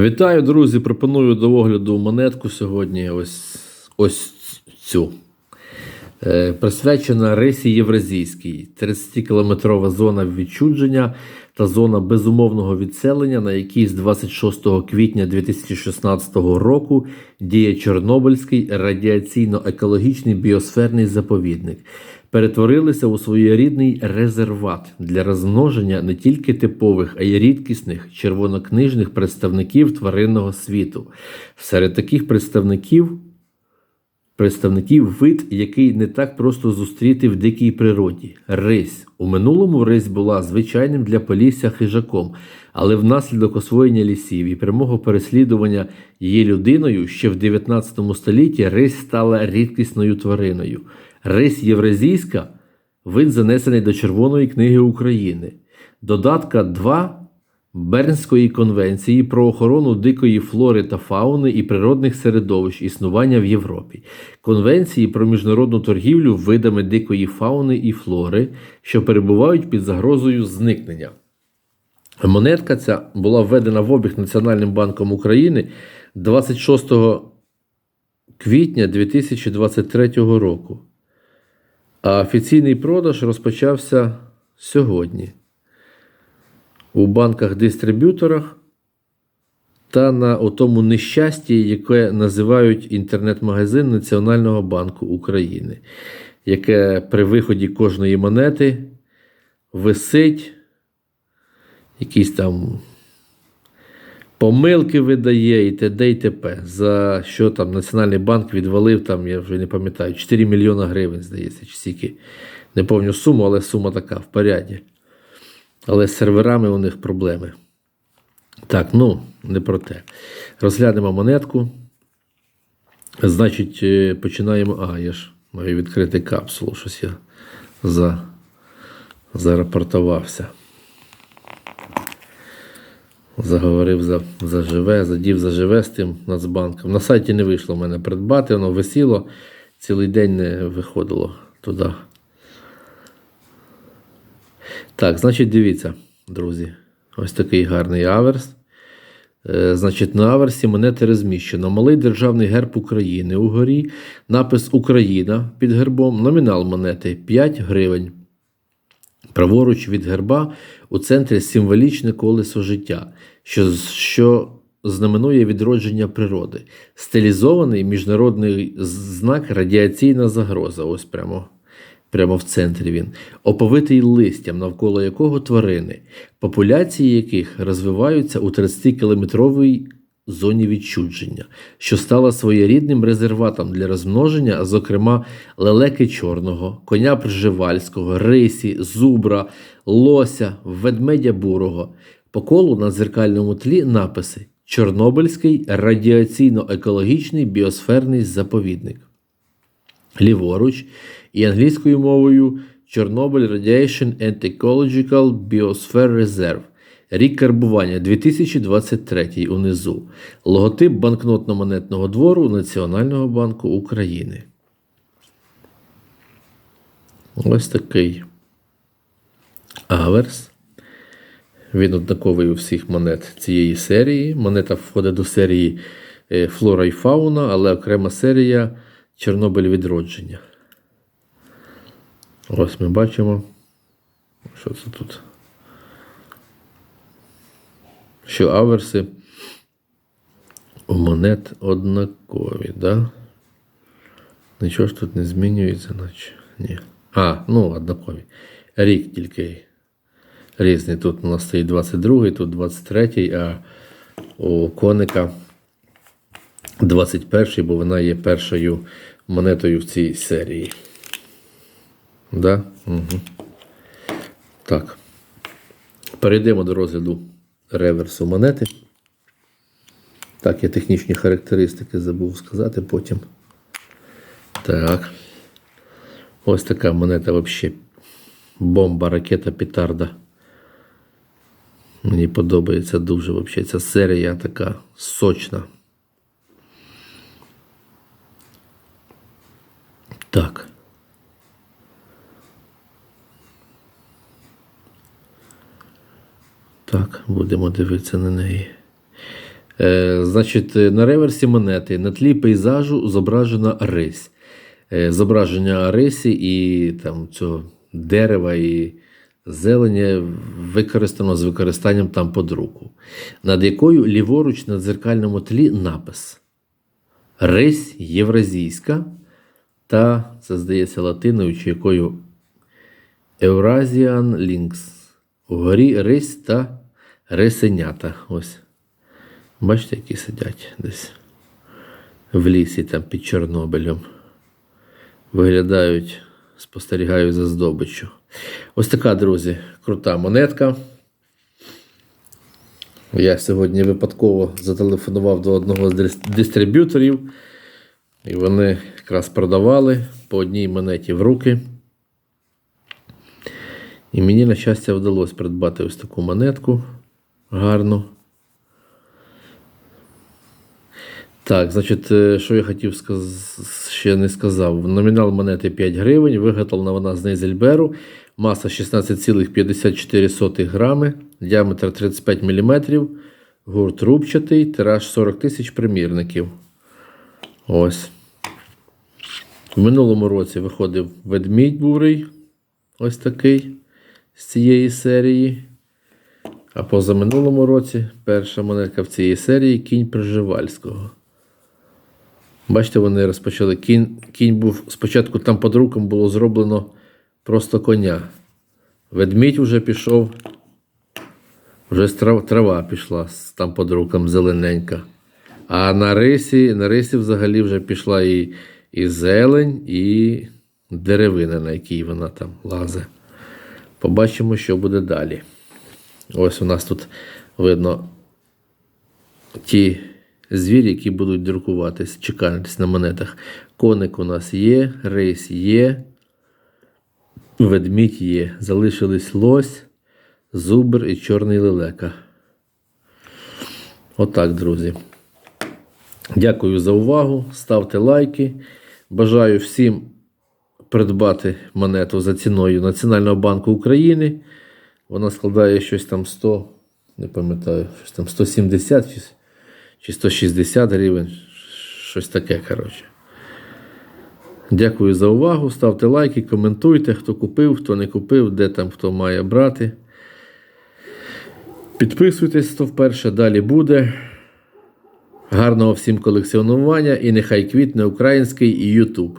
Вітаю, друзі! Пропоную до огляду монетку сьогодні. Ось ось цю. Е, присвячена Рисі Євразійській. 30-кілометрова зона відчудження та зона безумовного відселення, на якій з 26 квітня 2016 року діє Чорнобильський радіаційно-екологічний біосферний заповідник. Перетворилися у своєрідний резерват для розмноження не тільки типових, а й рідкісних червонокнижних представників тваринного світу. Серед таких представників представників вид, який не так просто зустріти в дикій природі. Рись. У минулому рись була звичайним для полісся хижаком, але внаслідок освоєння лісів і прямого переслідування її людиною ще в 19 столітті рись стала рідкісною твариною. Рись євразійська вид занесений до Червоної книги України. Додатка 2 Бернської конвенції про охорону дикої флори та фауни і природних середовищ існування в Європі, Конвенції про міжнародну торгівлю видами дикої фауни і флори, що перебувають під загрозою зникнення. Монетка ця була введена в обіг Національним банком України 26 квітня 2023 року. А офіційний продаж розпочався сьогодні. У банках-дистриб'юторах та на тому нещасті, яке називають інтернет-магазин Національного банку України, яке при виході кожної монети висить, якісь там помилки видає і т.д. і т.п. За що там Національний банк відвалив, там, я вже не пам'ятаю, 4 мільйона гривень, здається, чи стільки. Не пам'ятаю суму, але сума така в поряді. Але з серверами у них проблеми. Так, ну, не про те. Розглянемо монетку. Значить, е, починаємо. А, я ж маю відкрити капсулу. Щось я за... зарапортувався. Заговорив за, за живе, задів за живе з тим Нацбанком. На сайті не вийшло в мене придбати, воно висіло, цілий день не виходило туди. Так, значить, дивіться, друзі. Ось такий гарний аверс. Е, Значить, на аверсі монети розміщено. Малий державний герб України угорі, напис Україна під гербом, номінал монети 5 гривень. Праворуч від герба у центрі символічне колесо життя, що, що знаменує відродження природи. Стилізований міжнародний знак радіаційна загроза. Ось прямо прямо в центрі він, оповитий листям, навколо якого тварини, популяції яких розвиваються у 30-кілометровій зоні відчудження, що стала своєрідним резерватом для розмноження, зокрема, лелеки чорного, коня пржевальського, рисі, зубра, лося, ведмедя бурого. По колу на дзеркальному тлі написи Чорнобильський радіаційно-екологічний біосферний заповідник. Ліворуч і англійською мовою Чорнобиль Radiation and Ecological Biosphere Reserve. Рік карбування 2023 унизу. Логотип банкнотно-монетного двору Національного банку України. Ось такий аверс. Він однаковий у всіх монет цієї серії. Монета входить до серії е, Флора і Фауна, але окрема серія Чорнобиль відродження. Ось ми бачимо. Що це тут? Що аверси у монет однакові, да? Нічого ж тут не змінюється, наче. Ні. А, ну, однакові. Рік тільки різний. Тут у нас стоїть 22, тут 23, а у коника 21, бо вона є першою монетою в цій серії. Да? Угу. Так. Перейдемо до розгляду реверсу монети. Так, я технічні характеристики забув сказати потім. Так. Ось така монета взагалі. Бомба, ракета, петарда. Мені подобається дуже взагалі. Ця серія така сочна. Так. Так, будемо дивитися на неї. Е, значить, на реверсі монети на тлі пейзажу зображена рись. Е, зображення рисі і там цього дерева і зелені використано з використанням там подруку, над якою ліворуч на дзеркальному тлі напис Рись Євразійська та, це здається, латиною, чи якою Eurasian Links. Угорі рись та рисенята. Ось. Бачите, які сидять десь в лісі там під Чорнобилем. Виглядають, спостерігають за здобиччю. Ось така, друзі, крута монетка. Я сьогодні випадково зателефонував до одного з дистриб'юторів, і вони якраз продавали по одній монеті в руки. І мені, на щастя, вдалося придбати ось таку монетку гарну. Так, значить, е, що я хотів сказ... ще не сказав. Номінал монети 5 гривень, виготовлена вона з Нейзельберу, маса 16,54 грами, діаметр 35 мм, гурт рубчатий, тираж 40 тисяч примірників. Ось. В минулому році виходив ведмідь бурий, ось такий з цієї серії. А позаминулому році перша монетка в цій серії кінь Пржевальського. Бачите, вони розпочали. Кінь, кінь був спочатку там під руком було зроблено просто коня. Ведмідь вже пішов, вже трав, трава пішла там під руком зелененька. А на рисі, на рисі взагалі вже пішла і, і зелень, і деревина, на якій вона там лазе. Побачимо, що буде далі. Ось у нас тут видно ті звірі, які будуть друкуватись, чекатись на монетах. Коник у нас є, рейс є, ведмідь є. Залишились лось, зубр і чорний лелека. Отак, друзі. Дякую за увагу. Ставте лайки. Бажаю всім придбати монету за ціною Національного банку України. Вона складає щось там 100, не пам'ятаю, щось там 170 чи, чи 160 гривень. Щось таке, коротше. Дякую за увагу. Ставте лайки, коментуйте, хто купив, хто не купив, де там хто має брати. Підписуйтесь, хто вперше далі буде. Гарного всім колекціонування і нехай квітне український і Ютуб.